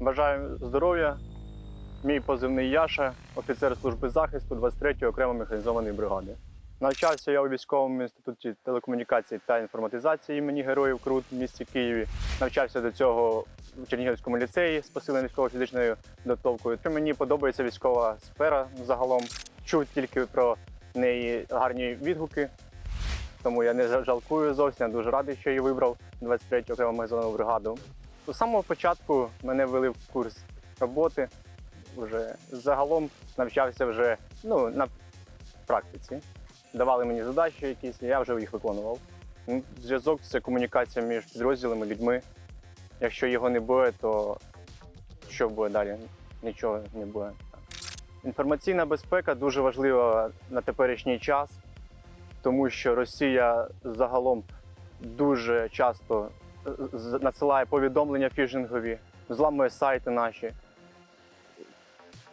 Бажаю здоров'я. Мій позивний Яша, офіцер служби захисту 23-ї окремої механізованої бригади. Навчався я у військовому інституті телекомунікації та інформатизації імені Героїв Крут в місті Києві. Навчався до цього в Чернігівському ліцеї з посиленою військово-фізичною підготовкою. Мені подобається військова сфера загалом. Чув тільки про неї гарні відгуки, тому я не жалкую зовсім. Я дуже радий, що її вибрав 23-ю окрему механізовану бригаду. З самого початку мене ввели в курс роботи. Вже загалом навчався вже ну, на практиці. Давали мені задачі якісь, і я вже їх виконував. Ну, Зв'язок це комунікація між підрозділами, людьми. Якщо його не буде, то що буде далі? Нічого не буде. Інформаційна безпека дуже важлива на теперішній час, тому що Росія загалом дуже часто надсилає повідомлення фішингові, зламує сайти наші.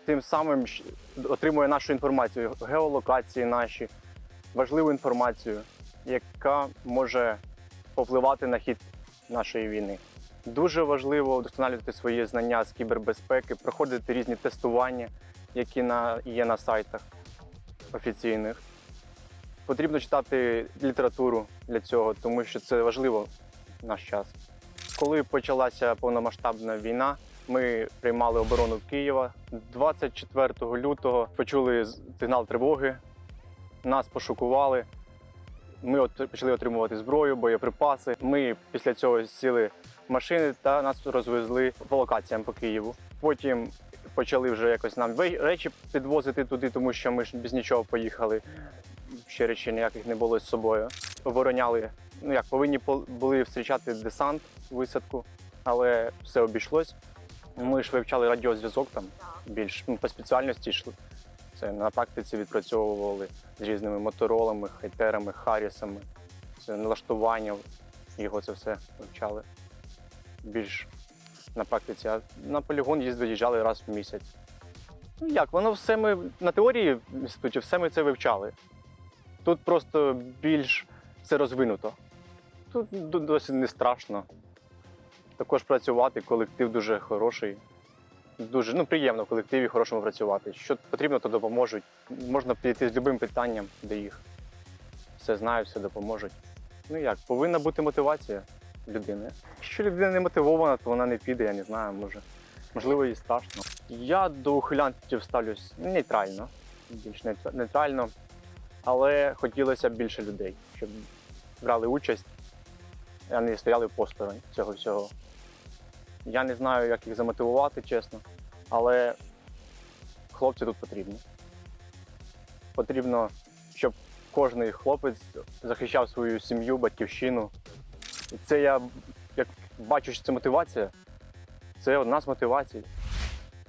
Тим самим отримує нашу інформацію, геолокації наші, важливу інформацію, яка може повпливати на хід нашої війни. Дуже важливо вдосконалювати свої знання з кібербезпеки, проходити різні тестування, які на, є на сайтах офіційних. Потрібно читати літературу для цього, тому що це важливо наш час. Коли почалася повномасштабна війна, ми приймали оборону Києва. 24 лютого почули сигнал тривоги, нас пошукували. Ми почали отримувати зброю, боєприпаси. Ми після цього сіли машини та нас розвезли по локаціям по Києву. Потім почали вже якось нам речі підвозити туди, тому що ми ж без нічого поїхали. Ще речей ніяких не було з собою. Обороняли, ну як повинні були зустрічати десант, висадку, але все обійшлось. Ми ж вивчали радіозв'язок там більш ну, по спеціальності йшли. Це на практиці відпрацьовували з різними моторолами, хайтерами, харрісами. Це налаштування його це все вивчали. Більш на практиці. А на полігон їздили, їжджали раз в місяць. Ну як, воно все ми на теорії все ми це вивчали. Тут просто більш все розвинуто. Тут д- досить не страшно. Також працювати, колектив дуже хороший. Дуже ну, приємно в колективі хорошому працювати. Що потрібно, то допоможуть. Можна підійти з будь-яким питанням до їх. Все знають, все допоможуть. Ну як, повинна бути мотивація людини. Якщо людина не мотивована, то вона не піде, я не знаю, може. Можливо, їй страшно. Я до ухилянтів ставлюсь нейтрально, більш нейтрально, але хотілося б більше людей, щоб брали участь, а не стояли посторонь цього всього. Я не знаю, як їх замотивувати, чесно, але хлопці тут потрібні. Потрібно, щоб кожен хлопець захищав свою сім'ю, батьківщину. І це я як бачу, що це мотивація. Це одна з мотивацій.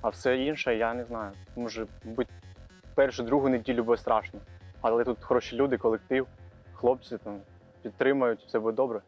А все інше я не знаю. Може бути першу, другу неділю буде страшно. Але тут хороші люди, колектив, хлопці там підтримують, все буде добре.